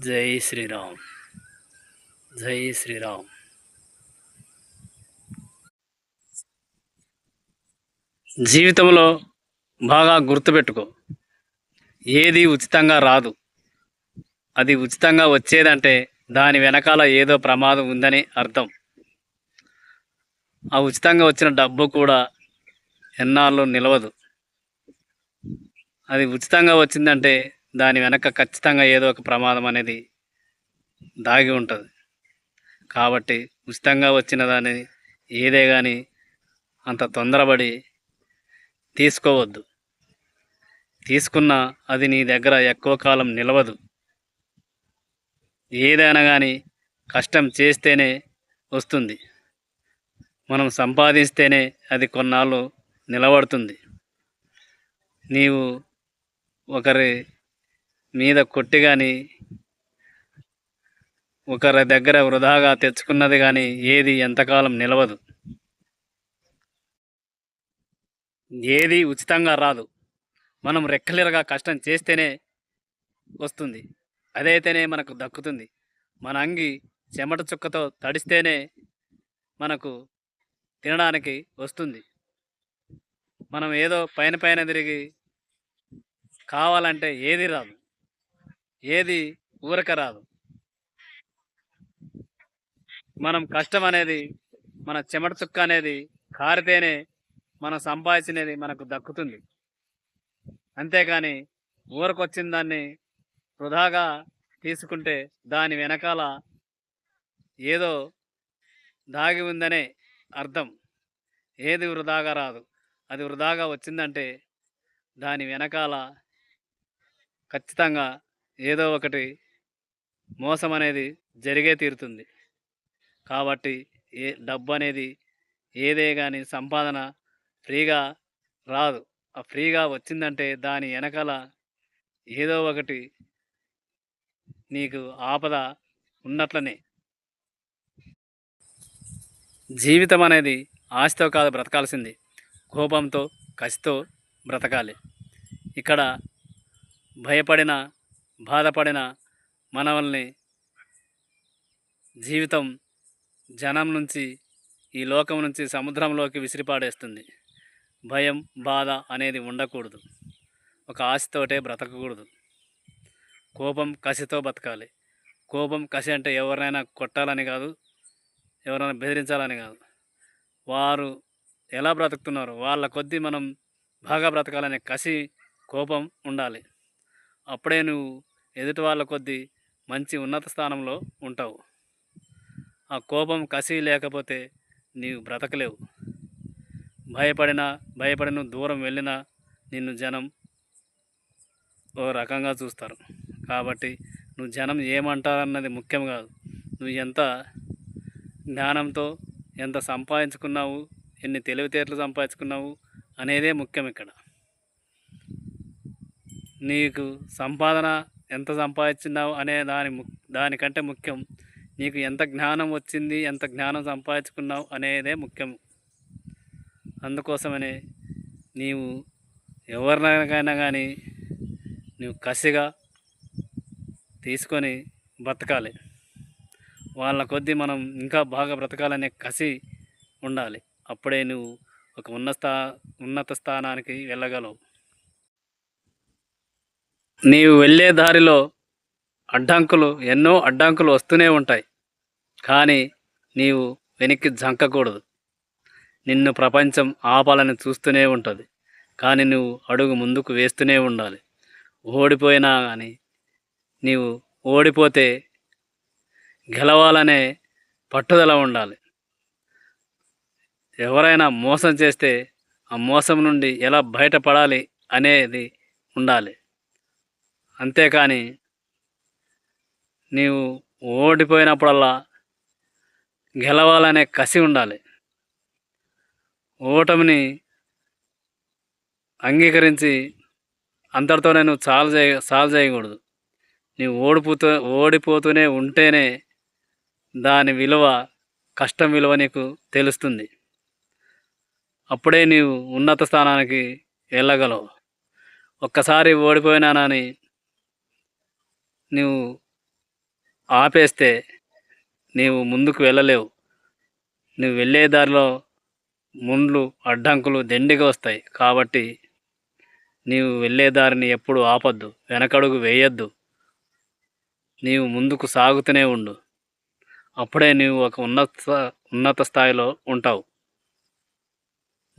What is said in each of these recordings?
జై శ్రీరామ్. జై శ్రీరామ్. జీవితంలో బాగా గుర్తుపెట్టుకో. ఏది ఉచితంగా రాదు. అది ఉచితంగా వచ్చేదంటే దాని వెనకాల ఏదో ప్రమాదం ఉందని అర్థం. ఆ ఉచితంగా వచ్చిన డబ్బు కూడా ఎన్నాళ్ళు నిలవదు. అది ఉచితంగా వచ్చిందంటే దాని వెనక ఖచ్చితంగా ఏదో ఒక ప్రమాదం అనేది దాగి ఉంటుంది. కాబట్టి ఉచితంగా వచ్చిన దాని ఏదే కానీ అంత తొందరపడి తీసుకోవద్దు. తీసుకున్నా అది నీ దగ్గర ఎక్కువ కాలం నిలవదు. ఏదైనా కానీ కష్టం చేస్తేనే వస్తుంది. మనం సంపాదిస్తేనే అది కొన్నాళ్ళు నిలబడుతుంది. నీవు ఒకరి మీద కొట్టి కానీ ఒకరి దగ్గర వృధాగా తెచ్చుకున్నది కానీ ఏది ఎంతకాలం నిలవదు. ఏది ఉచితంగా రాదు. మనం రెక్కలేరుగా కష్టం చేస్తేనే వస్తుంది. అదైతేనే మనకు దక్కుతుంది. మన అంగి చెమట చుక్కతో తడిస్తేనే మనకు తినడానికి వస్తుంది. మనం ఏదో పైన పైన తిరిగి కావాలంటే ఏది రాదు. ఏది ఊరక రాదు. మనం కష్టం అనేది మన చెమట చుక్క అనేది కారితేనే మనం సంపాదించినది మనకు దక్కుతుంది. అంతేకాని ఊరకొచ్చిన దాన్ని వృధాగా తీసుకుంటే దాని వెనకాల ఏదో దాగి ఉందనే అర్థం. ఏది వృధాగా రాదు. అది వృధాగా వచ్చిందంటే దాని వెనకాల ఖచ్చితంగా ఏదో ఒకటి మోసం అనేది జరిగే తీరుతుంది. కాబట్టి ఏ డబ్బు అనేది ఏదే కానీ సంపాదన ఫ్రీగా రాదు. ఆ ఫ్రీగా వచ్చిందంటే దాని వెనకాల ఏదో ఒకటి నీకు ఆపద ఉన్నట్లనే. జీవితం అనేది ఆశతో కాదు బ్రతకాల్సింది. కోపంతో కసితో బ్రతకాలి. ఇక్కడ భయపడిన బాధపడిన మనవల్ని జీవితం జనం నుంచి ఈ లోకం నుంచి సముద్రంలోకి విసిరిపాడేస్తుంది. భయం బాధ అనేది ఉండకూడదు. ఒక ఆశతోటే బ్రతకకూడదు. కోపం కసితో బతకాలి. కోపం కసి అంటే ఎవరినైనా కొట్టాలని కాదు ఎవరైనా బెదిరించాలని కాదు. వారు ఎలా బ్రతుకుతున్నారు వాళ్ళ కొద్దీ మనం బాగా బ్రతకాలనే కసి కోపం ఉండాలి. అప్పుడే నువ్వు ఎదుటి వాళ్ళ కొద్దీ మంచి ఉన్నత స్థానంలో ఉంటావు. ఆ కోపం కసి లేకపోతే నీవు బ్రతకలేవు. భయపడినా భయపడిన నువ్వు దూరం వెళ్ళినా నిన్ను జనం ఓ రకంగా చూస్తారు. కాబట్టి నువ్వు జనం ఏమంటారన్నది ముఖ్యం కాదు. నువ్వు ఎంత జ్ఞానంతో ఎంత సంపాదించుకున్నావు ఎన్ని తెలివితేటలు సంపాదించుకున్నావు అనేదే ముఖ్యం ఇక్కడ. నీకు సంపాదన ఎంత సంపాదించినావు అనే దాని ము దానికంటే ముఖ్యం. నీకు ఎంత జ్ఞానం వచ్చింది ఎంత జ్ఞానం సంపాదించుకున్నావు అనేదే ముఖ్యం. అందుకోసమనే నీవు ఎవరినైనా కానీ నువ్వు కసిగా తీసుకొని బ్రతకాలి. వాళ్ళ కొద్దీ మనం ఇంకా బాగా బ్రతకాలనే కసి ఉండాలి. అప్పుడే నువ్వు ఒక ఉన్న స్థా ఉన్నత స్థానానికి వెళ్ళగలవు. నీవు వెళ్ళే దారిలో అడ్డంకులు ఎన్నో అడ్డంకులు వస్తూనే ఉంటాయి. కానీ నీవు వెనక్కి జంకకూడదు. నిన్ను ప్రపంచం ఆపాలని చూస్తూనే ఉంటుంది. కానీ నువ్వు అడుగు ముందుకు వేస్తూనే ఉండాలి. ఓడిపోయినా కానీ నీవు ఓడిపోతే గెలవాలనే పట్టుదల ఉండాలి. ఎవరైనా మోసం చేస్తే ఆ మోసం నుండి ఎలా బయటపడాలి అనేది ఉండాలి. అంతేకాని నీవు ఓడిపోయినప్పుడల్లా గెలవాలనే కసి ఉండాలి. ఓటమిని అంగీకరించి అంతటితోనే నువ్వు సాల్వ్ చేయ సాల్వ్ చేయకూడదు. నీవు ఓడిపోతూ ఓడిపోతూనే ఉంటేనే దాని విలువ కష్టం విలువ నీకు తెలుస్తుంది. అప్పుడే నీవు ఉన్నత స్థానానికి వెళ్ళగలవు. ఒక్కసారి ఓడిపోయినానని నువ్వు ఆపేస్తే నీవు ముందుకు వెళ్ళలేవు. నువ్వు వెళ్ళే దారిలో ముండ్లు అడ్డంకులు దండిగా వస్తాయి. కాబట్టి నీవు వెళ్ళే దారిని ఎప్పుడు ఆపద్దు. వెనకడుగు వేయద్దు. నీవు ముందుకు సాగుతూనే ఉండు. అప్పుడే నీవు ఒక ఉన్నత ఉన్నత స్థాయిలో ఉంటావు.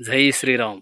జై శ్రీరామ్.